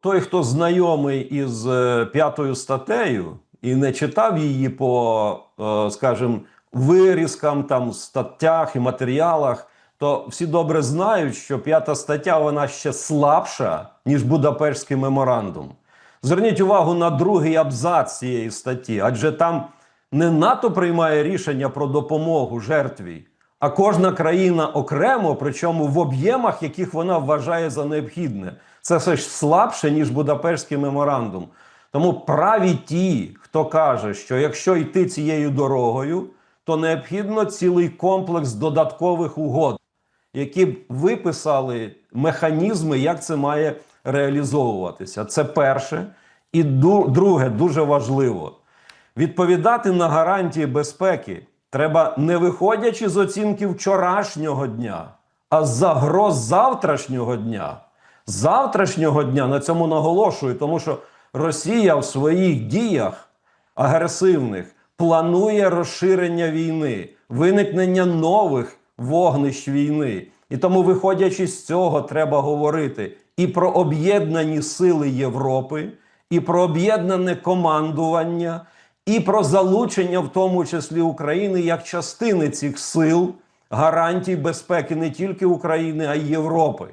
Той, хто знайомий із е, п'ятою статтею і не читав її по, е, скажімо, вирізкам, там, статтях і матеріалах, то всі добре знають, що п'ята стаття вона ще слабша, ніж Будапештський меморандум. Зверніть увагу на другий абзац цієї статті, адже там не НАТО приймає рішення про допомогу жертві, а кожна країна окремо, причому в об'ємах, яких вона вважає за необхідне. Це все ж слабше, ніж Будапештський меморандум. Тому праві ті, хто каже, що якщо йти цією дорогою, то необхідно цілий комплекс додаткових угод, які б виписали механізми, як це має реалізовуватися. Це перше. І друге, дуже важливо. Відповідати на гарантії безпеки треба не виходячи з оцінки вчорашнього дня, а з загроз завтрашнього дня. Завтрашнього дня на цьому наголошую, тому що Росія в своїх діях агресивних планує розширення війни, виникнення нових вогнищ війни. І тому, виходячи з цього, треба говорити і про об'єднані сили Європи, і про об'єднане командування, і про залучення, в тому числі України, як частини цих сил гарантій безпеки не тільки України, а й Європи.